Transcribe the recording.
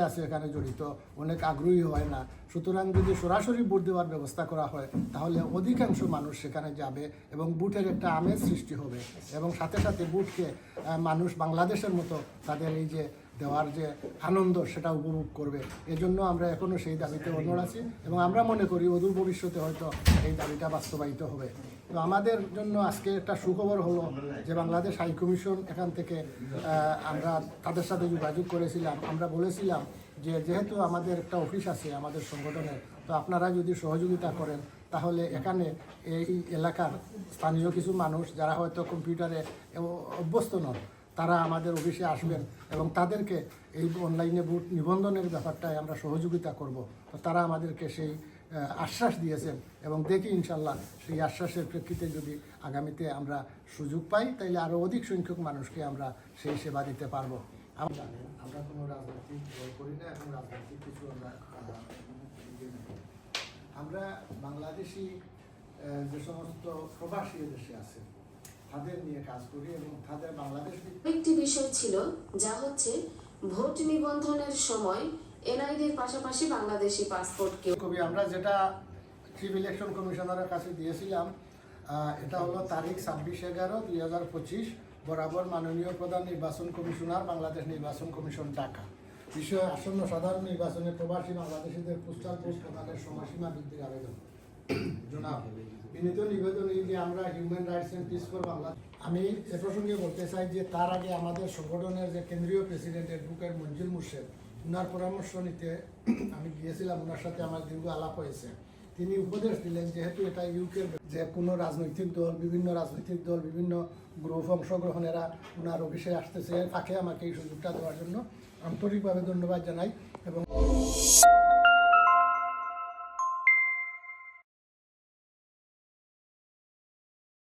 আছে এখানে জড়িত অনেক আগ্রহী হয় না। সুতরাং যদি সরাসরি ভোট দেওয়ার ব্যবস্থা করা হয় তাহলে অধিকাংশ মানুষ সেখানে যাবে এবং বুটের একটা আমেজ সৃষ্টি হবে। এবং সাথে সাথে আহ, মানুষ বাংলাদেশের মতো তাদের এই যে দেওয়ার যে আনন্দ সেটা উপভোগ করবে। এজন্য আমরা এখনও সেই দাবিতে অনড় আছি এবং আমরা মনে করি অদূর ভবিষ্যতে হয়তো এই দাবিটা বাস্তবায়িত হবে। তো আমাদের জন্য আজকে একটা সুখবর হলো যে বাংলাদেশ হাই কমিশন এখান থেকে আমরা তাদের সাথে যোগাযোগ করেছিলাম। আমরা বলেছিলাম যে যেহেতু আমাদের একটা অফিস আছে আমাদের সংগঠনের, তো আপনারা যদি সহযোগিতা করেন তাহলে এখানে এই এলাকার স্থানীয় কিছু মানুষ যারা হয়তো কম্পিউটারে অভ্যস্ত নন তারা আমাদের অফিসে আসবেন এবং তাদেরকে এই অনলাইনে বুট নিবন্ধনের ব্যাপারটায় আমরা সহযোগিতা করব তো তারা আমাদেরকে সেই আশ্বাস দিয়েছেন এবং দেখি ইনশাল্লাহ সেই আশ্বাসের প্রেক্ষিতে যদি আগামীতে আমরা সুযোগ পাই তাহলে আরও অধিক সংখ্যক মানুষকে আমরা সেই সেবা দিতে পারব আমরা কোনো রাজনৈতিক করি না এবং রাজনৈতিক কিছু আমরা। আমরা বাংলাদেশি যে সমস্ত প্রবাসী দেশে আছে তাদের নিয়ে কাজ করি এবং তাদের বাংলাদেশ একটি বিষয় ছিল যা হচ্ছে ভোট নিবন্ধনের সময় এনআইডির পাশাপাশি বাংলাদেশি পাসপোর্টকে কবি আমরা যেটা চিফ ইলেকশন কমিশনারের কাছে দিয়েছিলাম এটা হলো তারিখ ছাব্বিশ এগারো দুই হাজার পঁচিশ বরাবর মাননীয় প্রধান নির্বাচন কমিশনার বাংলাদেশ নির্বাচন কমিশন ঢাকা। বিষয়ে আসন্ন সাধারণ নির্বাচনে প্রবাসী বাংলাদেশিদের পোস্টাল পোস্ট প্রদানের সময়সীমা বৃদ্ধির আবেদন। জনাব। বিনীত নিবেদন এই যে আমরা human rights and peace for Bangla আমি এ প্রসঙ্গে বলতে চাই যে তার আগে আমাদের সংগঠনের যে কেন্দ্রীয় প্রেসিডেন্ট অ্যাডভোকেট মঞ্জুর মুর্শেদ ওনার পরামর্শ নিতে আমি গিয়েছিলাম ওনার সাথে আমার দীর্ঘ আলাপ হয়েছে। তিনি উপদেশ দিলেন, যেহেতু এটা ইউকের যে কোনো রাজনৈতিক দল, বিভিন্ন রাজনৈতিক দল, বিভিন্ন গ্রুপ অংশগ্রহণেরা ওনার অফিসে আসতেছে। ফাঁকে আমাকে এই সুযোগটা দেওয়ার জন্য আন্তরিকভাবে ধন্যবাদ জানাই এবং